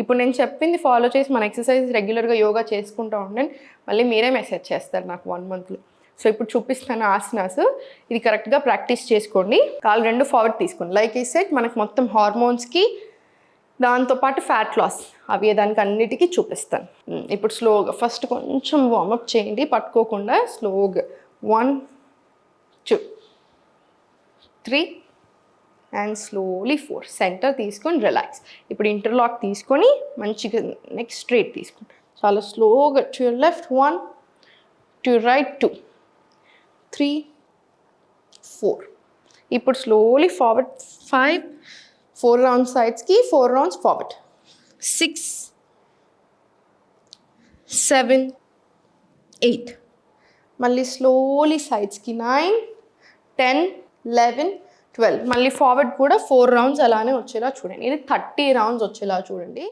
ఇప్పుడు నేను చెప్పింది ఫాలో చేసి మన ఎక్సర్సైజ్ రెగ్యులర్గా యోగా చేసుకుంటూ ఉండండి. మళ్ళీ మీరే మెసేజ్ చేస్తారు నాకు వన్ మంత్లో సో ఇప్పుడు చూపిస్తాను ఆసనాస్ ఇది కరెక్ట్గా ప్రాక్టీస్ చేసుకోండి. కాలు రెండు ఫార్వర్డ్ తీసుకోండి. లైక్ ఈ సెట్ మనకు మొత్తం హార్మోన్స్కి దాంతోపాటు ఫ్యాట్ లాస్ అవి దానికి అన్నిటికీ చూపిస్తాను. ఇప్పుడు స్లోగా ఫస్ట్ కొంచెం వార్మప్ చేయండి. పట్టుకోకుండా స్లోగా one two three and slowly four centre తీసుకొని రిలాక్స్ ఇప్పుడు ఇంటర్లాక్ తీసుకొని మంచిగా నెక్స్ట్ స్ట్రైట్ తీసుకోండి చాలా స్లోగా to your left one two right two three four ఇప్పుడు slowly forward five four round సైడ్స్కి four rounds forward six seven eight మళ్ళీ స్లోలీ సైడ్స్కి నైన్ టెన్ లెవెన్ ట్వెల్వ్. మళ్ళీ ఫార్వర్డ్ కూడా ఫోర్ రౌండ్స్ అలానే వచ్చేలా చూడండి. ఇది థర్టీ రౌండ్స్ వచ్చేలా చూడండి.